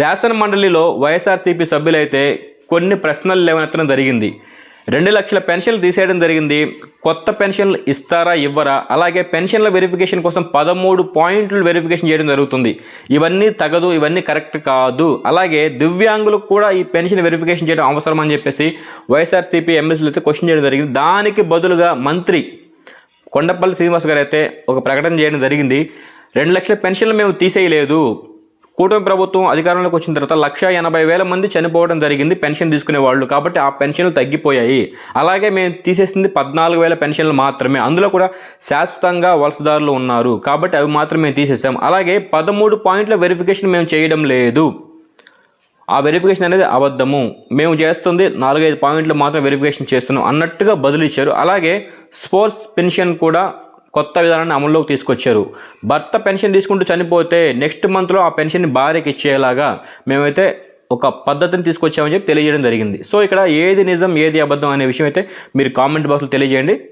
శాసన మండలిలో వైఎస్ఆర్సీపీ సభ్యులైతే కొన్ని ప్రశ్నలు లేవనెత్తడం జరిగింది. రెండు లక్షల పెన్షన్లు తీసేయడం జరిగింది. కొత్త పెన్షన్లు ఇస్తారా ఇవ్వరా? అలాగే పెన్షన్ల వెరిఫికేషన్ కోసం పదమూడు పాయింట్లు వెరిఫికేషన్ చేయడం జరుగుతుంది. ఇవన్నీ తగదు ఇవన్నీ కరెక్ట్ కాదు. అలాగే దివ్యాంగులకు కూడా ఈ పెన్షన్ వెరిఫికేషన్ చేయడం అవసరం అని చెప్పేసి వైఎస్ఆర్సీపీ ఎమ్మెల్సీలు అయితే క్వశ్చన్ చేయడం జరిగింది. దానికి బదులుగా మంత్రి కొండపల్లి శ్రీనివాస్ గారు అయితే ఒక ప్రకటన చేయడం జరిగింది. రెండు లక్షల పెన్షన్లు మేము తీసేయలేదు. కూటమి ప్రభుత్వం అధికారంలోకి వచ్చిన తర్వాత లక్ష ఎనభై వేల మంది చనిపోవడం జరిగింది పెన్షన్ తీసుకునే వాళ్ళు. కాబట్టి ఆ పెన్షన్లు తగ్గిపోయాయి. అలాగే మేము తీసేసింది పద్నాలుగు వేల పెన్షన్లు మాత్రమే. అందులో కూడా శాశ్వతంగా వలసదారులు ఉన్నారు. కాబట్టి అవి మాత్రమే మేము తీసేసాం. అలాగే పదమూడు పాయింట్ల వెరిఫికేషన్ మేము చేయడం లేదు. ఆ వెరిఫికేషన్ అనేది అబద్ధము. మేము చేస్తుంది నాలుగైదు పాయింట్లు మాత్రం వెరిఫికేషన్ చేస్తున్నాం అన్నట్టుగా బదులు ఇచ్చారు అలాగే స్పోర్ట్స్ పెన్షన్ కూడా కొత్త విధానాన్ని అమల్లోకి తీసుకొచ్చారు. భర్త పెన్షన్ తీసుకుంటూ చనిపోతే నెక్స్ట్ మంత్లో ఆ పెన్షన్ని భార్యకి ఇచ్చేలాగా మేమైతే ఒక పద్ధతిని తీసుకొచ్చామని చెప్పి తెలియజేయడం జరిగింది. సో ఇక్కడ ఏది నిజం ఏది అబద్ధం అనే విషయం అయితే మీరు కామెంట్ బాక్స్లో తెలియజేయండి.